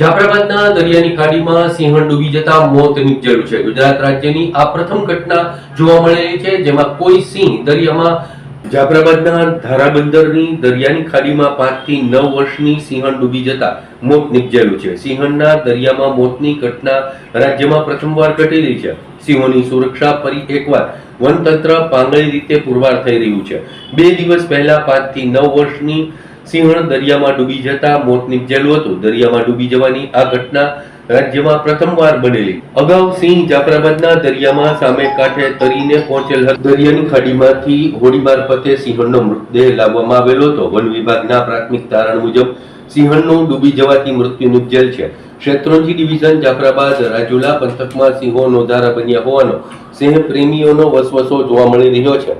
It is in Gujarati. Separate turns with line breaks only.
જાફરાબાદના દરિયાની ખાડીમાં સિંહણ ડૂબી જતા મોત નીપજ્યું છે. ગુજરાત રાજ્યની આ પ્રથમ ઘટના જોવા મળેલી છે, જેમાં કોઈ સિંહ દરિયામાં જાફરાબાદના ધારાબંદરની દરિયાની ખાડીમાં પાંચથી નવ વર્ષની સિંહણ ડૂબી જતા મોત નીપજ્યું છે. સિંહણના દરિયામાં મોતની ઘટના રાજ્યમાં પ્રથમવાર ઘટેલી છે. સિંહોની સુરક્ષા ફરી એકવાર વનતંત્ર પાંગળી રીતે પુરવાર થઈ રહ્યું છે. બે દિવસ પહેલા પાંચથી નવ વર્ષની સિંહણ દરિયામાં ડૂબી જતા મોત નીપજેલું હતું. દરિયામાં ડૂબી જવાની આ ઘટના રાજ્યમાં પ્રથમવાર બનેલી. અગાઉ સિંહ જાફરાબાદના દરિયામાં સામે કાંઠે તરીને પહોંચેલ દરિયાની ખાડીમાંથી હોડી મારફતે સિંહણનો મૃતદેહ લાવવામાં આવેલો હતો. વન વિભાગના પ્રાથમિક તારણ મુજબ સિંહણનું ડૂબી જવાથી મૃત્યુ નિપજેલ છે. શેત્રુંજી ડિવિઝન જાફરાબાદ રાજુલા પંથકમાં સિંહો નોંધારા બન્યા હોવાનો સિંહ પ્રેમીઓનો વસવસો જોવા મળી રહ્યો છે.